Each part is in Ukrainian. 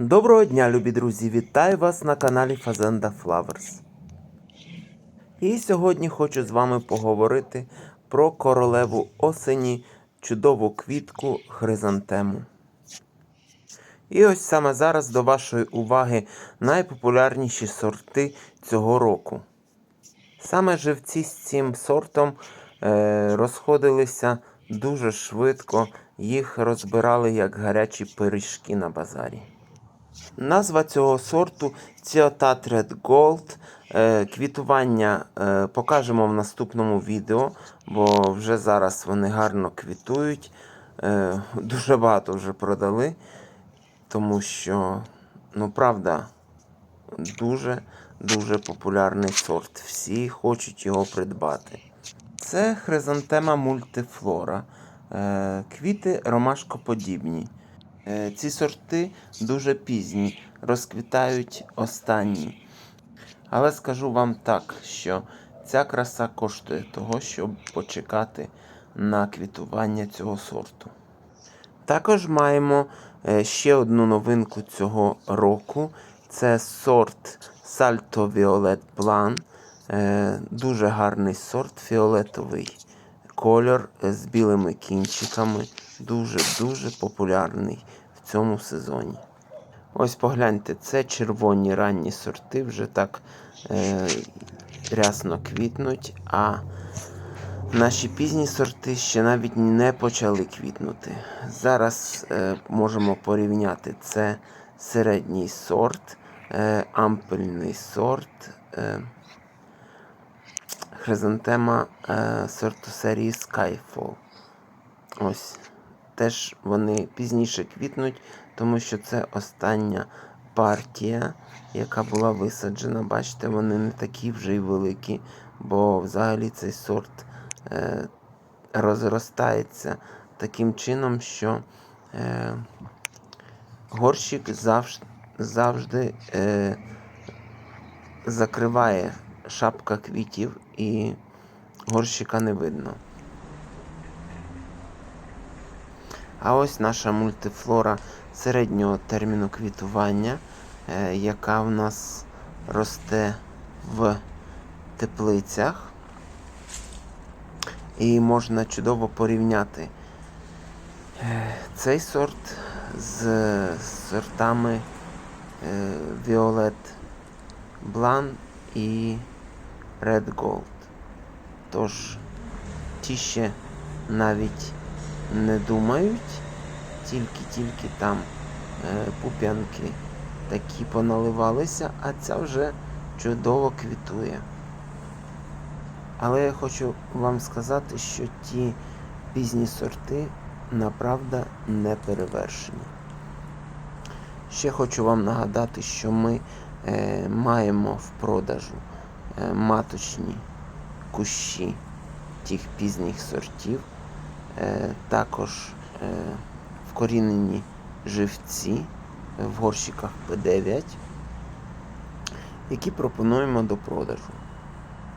Доброго дня, любі друзі! Вітаю вас на каналі Fazenda Flowers. І сьогодні хочу з вами поговорити про королеву осені, чудову квітку хризантему. І ось саме зараз до вашої уваги найпопулярніші сорти цього року. Саме живці з цим сортом е, розходилися дуже швидко, їх розбирали як гарячі пиріжки на базарі. Назва цього сорту Цеотат Red Gold. Е, Квітування е, покажемо в наступному відео, бо вже зараз вони гарно квітують. Е, Дуже багато вже продали, тому що, ну правда, дуже дуже популярний сорт. Всі хочуть його придбати. Це хризантема мультифлора. Квіти ромашкоподібні. Е, Ці сорти дуже пізні, розквітають останні. Але скажу вам так, що ця краса коштує того, щоб почекати на квітування цього сорту. Також маємо е, ще одну новинку цього року. Це сорт Salto Violet Blanc. Е, Дуже гарний сорт, фіолетовий кольор з білими кінчиками. Дуже-дуже популярний в цьому сезоні. Ось погляньте, це червоні ранні сорти, вже так е, рясно квітнуть, а наші пізні сорти ще навіть не почали квітнути. Зараз е, можемо порівняти це середній сорт, е, ампельний сорт. Е, хризантема е, сорту серії Skyfall. Ось. Теж вони пізніше квітнуть, тому що це остання партія, яка була висаджена. Бачите, вони не такі вже й великі, бо взагалі цей сорт е, розростається таким чином, що е, горщик завжди, завжди е, закриває шапка квітів і горщика не видно. А ось наша мультифлора середнього терміну квітування, е, яка в нас росте в теплицях. І можна чудово порівняти е, цей сорт з сортами е, Violet Blanc і Red Gold. Тож ті ще навіть не думають, тільки-тільки там е, пуп'янки такі поналивалися, а ця вже чудово квітує. Але я хочу вам сказати, що ті пізні сорти направда не перевершені. Ще хочу вам нагадати, що ми е, маємо в продажу е, маточні кущі тих пізніх сортів. Е, також е, вкорінені живці в горщиках П9, які пропонуємо до продажу.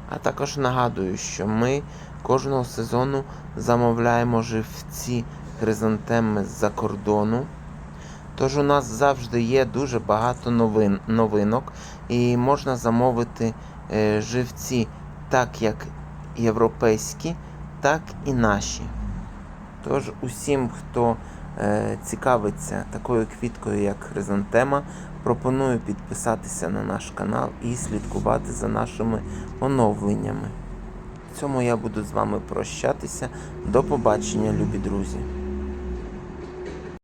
А також нагадую, що ми кожного сезону замовляємо живці хризантеми з-за кордону. Тож у нас завжди є дуже багато новин, новинок, і можна замовити е, живці так як європейські, так і наші. Тож усім, хто е, цікавиться такою квіткою, як хризантема, пропоную підписатися на наш канал і слідкувати за нашими оновленнями. В цьому я буду з вами прощатися. До побачення, любі друзі!